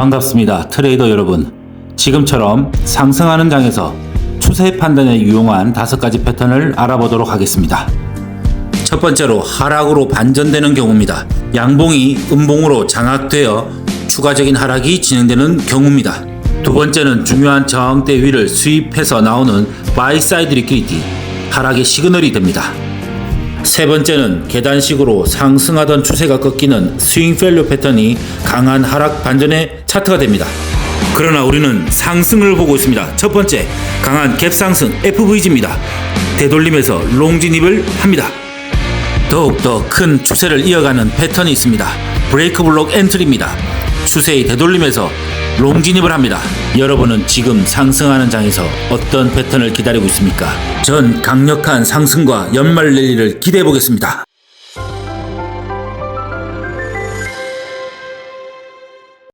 반갑습니다. 트레이더 여러분. 지금처럼 상승하는 장에서 추세 판단에 유용한 다섯 가지 패턴을 알아보도록 하겠습니다. 첫 번째로 하락으로 반전되는 경우입니다. 양봉이 음봉으로 장악되어 추가적인 하락이 진행되는 경우입니다. 두 번째는 중요한 저항대 위를 수입해서 나오는 바이 사이드 리퀴리티 하락의 시그널이 됩니다. 세 번째는 계단식으로 상승하던 추세가 꺾이는 스윙 펠로 패턴이 강한 하락 반전의 차트가 됩니다. 그러나 우리는 상승을 보고 있습니다. 첫 번째, 강한 갭 상승 FVG입니다. 되돌림에서 롱 진입을 합니다. 더욱더 큰 추세를 이어가는 패턴이 있습니다. 브레이크 블록 엔트리입니다. 추세의 되돌림에서 롱 진입을 합니다. 여러분은 지금 상승하는 장에서 어떤 패턴을 기다리고 있습니까? 전 강력한 상승과 연말 랠리를 기대해 보겠습니다.